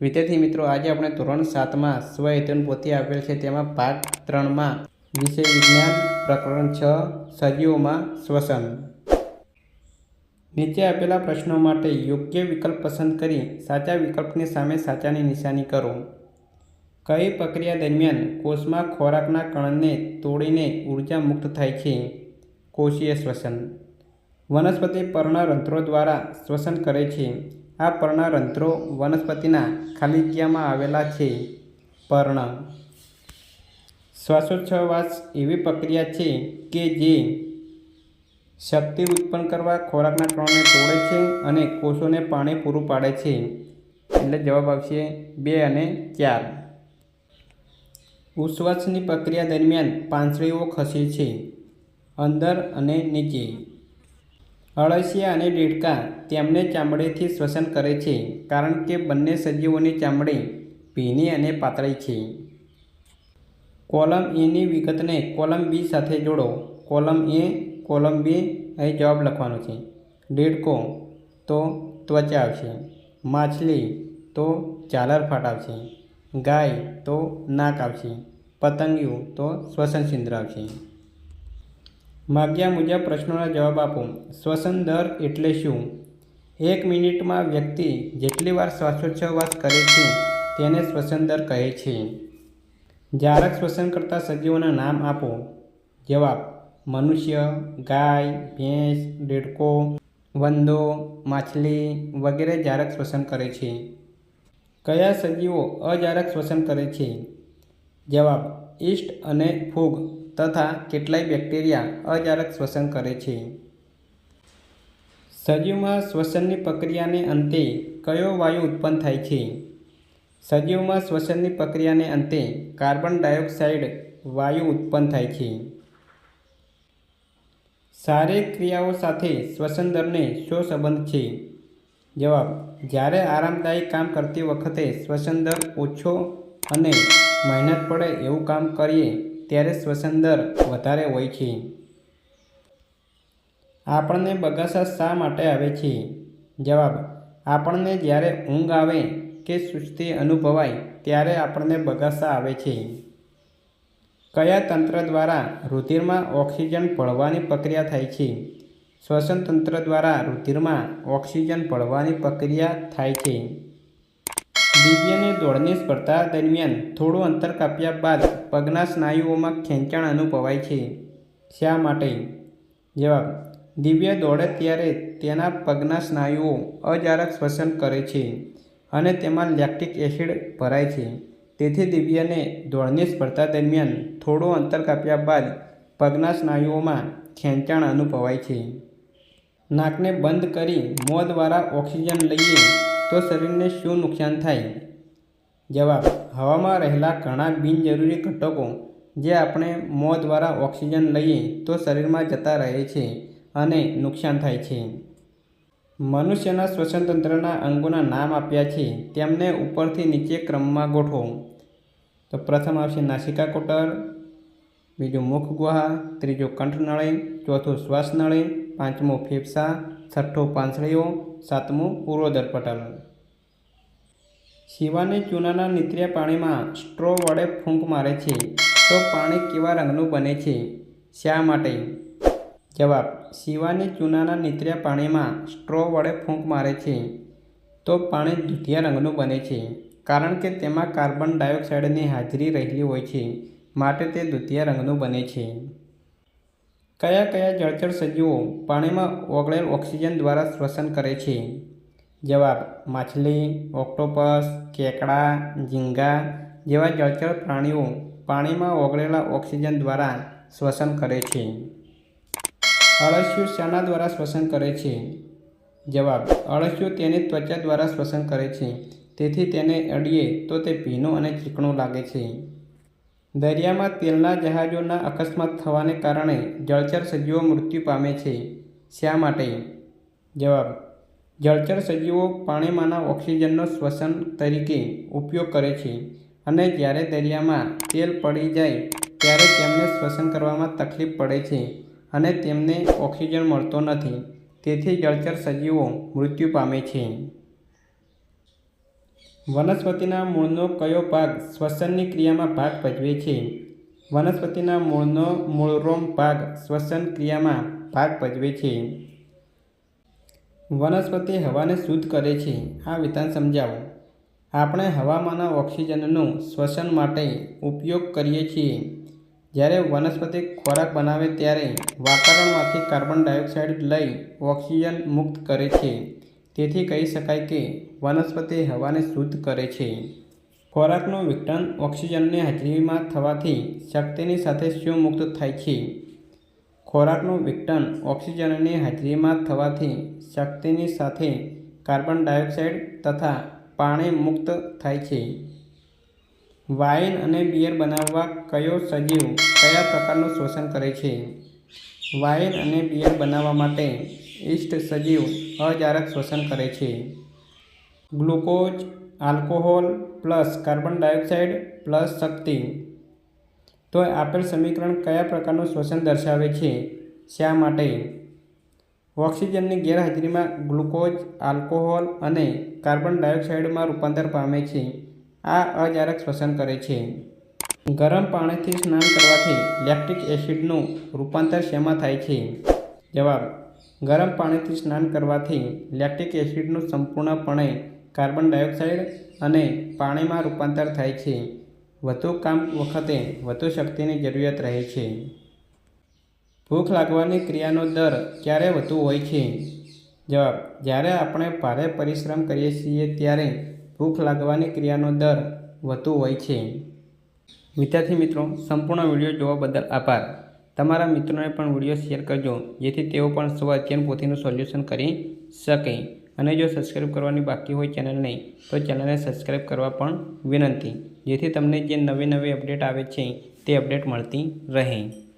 વિદ્યાર્થી મિત્રો, આજે આપણે ધોરણ સાતમાં સ્વયતન પોથી આપેલ છે. તેમાં ભાગ ત્રણમાં વિષય વિજ્ઞાન પ્રકરણ છ, સજીવોમાં શ્વસન. નીચે આપેલા પ્રશ્નો માટે યોગ્ય વિકલ્પ પસંદ કરી સાચા વિકલ્પની સામે સાચાની નિશાની કરો. કઈ પ્રક્રિયા દરમિયાન કોષમાં ખોરાકના કણને તોડીને ઊર્જા મુક્ત થાય છે? કોષીય શ્વસન. વનસ્પતિ પર્ણ રંધ્રો દ્વારા શ્વસન કરે છે. આ પર્ણ રંધ્રો વનસ્પતિના ખાલી જગ્યામાં આવેલા છે? પર્ણ. શ્વાસોચ્છવાસ એવી પ્રક્રિયા છે કે જે શક્તિ ઉત્પન્ન કરવા ખોરાકના કણોને તોડે છે અને કોષોને પાણી પૂરું પાડે છે. એટલે જવાબ આવશે બે અને ચાર. ઉશ્વાસની પ્રક્રિયા દરમિયાન પાંસળીઓ ખસે છે. અંદર અને નીચે. અળસિયા અને દેડકા તેમને ચામડીથી શ્વસન કરે છે, કારણ કે બંને સજીવોની ચામડી ભીની અને પાતળી છે. કોલમ એની વિગતને કોલમ બી સાથે જોડો. કોલમ એ કોલમ બી અહીં જવાબ લખવાનો છે. દેડકો તો ત્વચા આવશે. માછલી, તો ઝાલર ફાટ આવશે. ગાય, તો નાક આવશે. પતંગિયું, તો શ્વસન સિંદ્ર આવશે. માગ્યા મુજબ પ્રશ્નોના જવાબ આપો. શ્વસન દર એટલે શું? એક મિનિટમાં વ્યક્તિ જેટલી વાર શ્વાસોચ્છવાસ કરે છે, તેને શ્વસન દર કહે છે. જારક શ્વસન કરતા સજીવોના નામ આપો. જવાબ, મનુષ્ય, ગાય, ભેંસ દેડકો વંદો, માછલી વગેરે જારક શ્વસન કરે છે. કયા સજીવો અજારક શ્વસન કરે છે? જવાબ ઈસ્ટ અને ફૂગ તથા કેટલાય બેક્ટેરિયા અજારક શ્વસન કરે છે. સજીવમાં શ્વસનની પ્રક્રિયાને અંતે કયો વાયુ ઉત્પન્ન થાય છે? સજીવમાં શ્વસનની પ્રક્રિયાને અંતે કાર્બન ડાયોક્સાઇડ વાયુ ઉત્પન્ન થાય છે. શારીરિક ક્રિયાઓ સાથે શ્વસન દરને શો સંબંધ છે? જવાબ, જ્યારે આરામદાયી કામ કરતી વખતે શ્વસન દર ઓછો અને મહેનત પડે એવું કામ કરીએ, ત્યારે શ્વસન દર વધારે હોય છે. આપણને બગાસા શા માટે આવે છે? જવાબ, આપણને જ્યારે ઊંઘ આવે કે સુસ્તી અનુભવાય, ત્યારે આપણને બગાસા આવે છે. કયા તંત્ર દ્વારા રુધિરમાં ઓક્સિજન ભળવાની પ્રક્રિયા થાય છે? શ્વસન તંત્ર દ્વારા રુધિરમાં ઓક્સિજન ભળવાની પ્રક્રિયા થાય છે. દિવ્યને દોડની સ્પર્ધા દરમિયાન થોડું અંતર કાપ્યા બાદ પગના સ્નાયુઓમાં ખેંચાણ અનુભવાય છે. શા માટે? જવાબ દિવ્ય દોડે ત્યારે તેના પગના સ્નાયુઓ અજારક શ્વસન કરે છે અને તેમાં લેક્ટિક એસિડ ભરાય છે. તેથી દિવ્યને દોડની સ્પર્ધા દરમિયાન થોડું અંતર કાપ્યા બાદ પગના સ્નાયુઓમાં ખેંચાણ અનુભવાય છે. નાકને બંધ કરી મોં દ્વારા ઓક્સિજન લઈએ તો શરીરને શું નુકસાન થાય? જવાબ, હવામાં રહેલા ઘણા બિનજરૂરી ઘટકો, જે આપણે મોં દ્વારા ઓક્સિજન લઈએ તો શરીરમાં જતા રહે છે. અને નુકસાન થાય છે. મનુષ્યના શ્વસન તંત્રના અંગોના નામ આપ્યા છે. તેમને ઉપરથી નીચે ક્રમમાં ગોઠવો. તો પ્રથમ આવશે નાસિકા કોટર, બીજું મુખ ગુહા, ત્રીજું કંઠનળી ચોથું શ્વાસનળી પાંચમું ફેફસા, છઠ્ઠું પાંસળીઓ, સાતમું પૂર્વોદર પટલ શિવાની ચૂનાના નીતર્યા પાણીમાં સ્ટ્રો વડે ફૂંક મારે છે. તો પાણી કેવા રંગનું બને છે? શા માટે? જવાબ શિવાની ચૂનાના નીતર્યા પાણીમાં સ્ટ્રો વડે ફૂંક મારે છે. તો પાણી દૂધિયા રંગનું બને છે, કારણ કે તેમાં કાર્બન ડાયોક્સાઇડની હાજરી રહેલી હોય છે, માટે તે દૂધિયા રંગનું બને છે. કયા કયા જળચર સજીવો પાણીમાં ઓગળેલ ઓક્સિજન દ્વારા શ્વસન કરે છે? જવાબ, માછલી, ઓક્ટોપસ, કેકડા, ઝીંગા જેવા જળચર પ્રાણીઓ પાણીમાં ઓગળેલા ઓક્સિજન દ્વારા શ્વસન કરે છે. અળસિયું શાના દ્વારા શ્વસન કરે છે. જવાબ, અળસિયું તેની ત્વચા દ્વારા શ્વસન કરે છે. તેથી તેને અડીએ તો તે ભીનું અને ચીકણું લાગે છે. દરિયામાં તેલના જહાજોના અકસ્માત થવાને કારણે જળચર સજીવો મૃત્યુ પામે છે. શા માટે? જવાબ, જળચર સજીવો પાણીમાંના ઓક્સિજનનો શ્વસન તરીકે ઉપયોગ કરે છે અને જ્યારે દરિયામાં તેલ પડી જાય, ત્યારે તેમને શ્વસન કરવામાં તકલીફ પડે છે. અને તેમને ઓક્સિજન મળતો નથી. તેથી જળચર સજીવો મૃત્યુ પામે છે. વનસ્પતિના મૂળનો કયો ભાગ શ્વસનની ક્રિયામાં ભાગ ભજવે છે? વનસ્પતિના મૂળનો મૂળરોમ ભાગ શ્વસન ક્રિયામાં ભાગ ભજવે છે. વનસ્પતિ હવાને શુદ્ધ કરે છે. આ વિધાન સમજાવો. આપણે હવામાંના ઓક્સિજનનું શ્વસન માટે ઉપયોગ કરીએ છીએ. જ્યારે વનસ્પતિ ખોરાક બનાવે ત્યારે વાતાવરણમાંથી કાર્બન ડાયોક્સાઇડ લઈ ઓક્સિજન મુક્ત કરે છે. તેથી કહી શકાય કે વનસ્પતિ હવાને શુદ્ધ કરે છે. ખોરાકનું વિઘટન ઓક્સિજનની હાજરીમાં થવાથી શક્તિની સાથે શું મુક્ત થાય છે. ખોરાકનું વિઘટન ઓક્સિજનની હાજરીમાં થવાથી શક્તિની સાથે કાર્બન ડાયોક્સાઇડ તથા પાણી મુક્ત થાય છે. વાઇન અને બિયર બનાવવા કયો સજીવ કયા પ્રકારનું શોષણ કરે છે? વાઇન અને બિયર બનાવવા માટે ઈસ્ટ સજીવ અજારક શોષણ કરે છે. Glucose, alcohol plus carbon dioxide plus શક્તિ. તો આપેલ સમીકરણ કયા પ્રકારનું શોષણ દર્શાવે છે? શા માટે? ઓક્સિજનની ગેરહાજરીમાં ગ્લુકોઝ, આલ્કોહોલ અને કાર્બન ડાયોક્સાઇડમાં રૂપાંતર પામે છે. આ અજારક શ્વસન કરે છે. ગરમ પાણીથી સ્નાન કરવાથી લેક્ટિક એસિડનું રૂપાંતર શેમાં થાય છે? જવાબ, ગરમ પાણીથી સ્નાન કરવાથી લેક્ટિક એસિડનું સંપૂર્ણપણે કાર્બન ડાયોક્સાઇડ અને પાણીમાં રૂપાંતર થાય છે. વધુ કામ વખતે વધુ શક્તિની જરૂરિયાત રહે છે. ભૂખ લાગવાની ક્રિયાનો દર ક્યારે વધુ હોય છે? જવાબ, જ્યારે આપણે ભારે પરિશ્રમ કરીએ છીએ ત્યારે ભૂખ લાગવાની ક્રિયાનો દર વધુ હોય છે. વિદ્યાર્થી મિત્રો, સંપૂર્ણ વીડિયો જોવા બદલ આભાર. તમારા મિત્રોને પણ વીડિયો શેર કરજો, જેથી તેઓ પણ સ્વ અધ્યયન પોથીનું સોલ્યુશન કરી શકે. અને જો સબસ્ક્રાઈબ કરવાની બાકી હોય ચેનલને તો ચેનલને સબસ્ક્રાઈબ કરવા પણ વિનંતી. જેથી તમને જે નવી નવી અપડેટ આવે છે, તે અપડેટ મળતી રહે.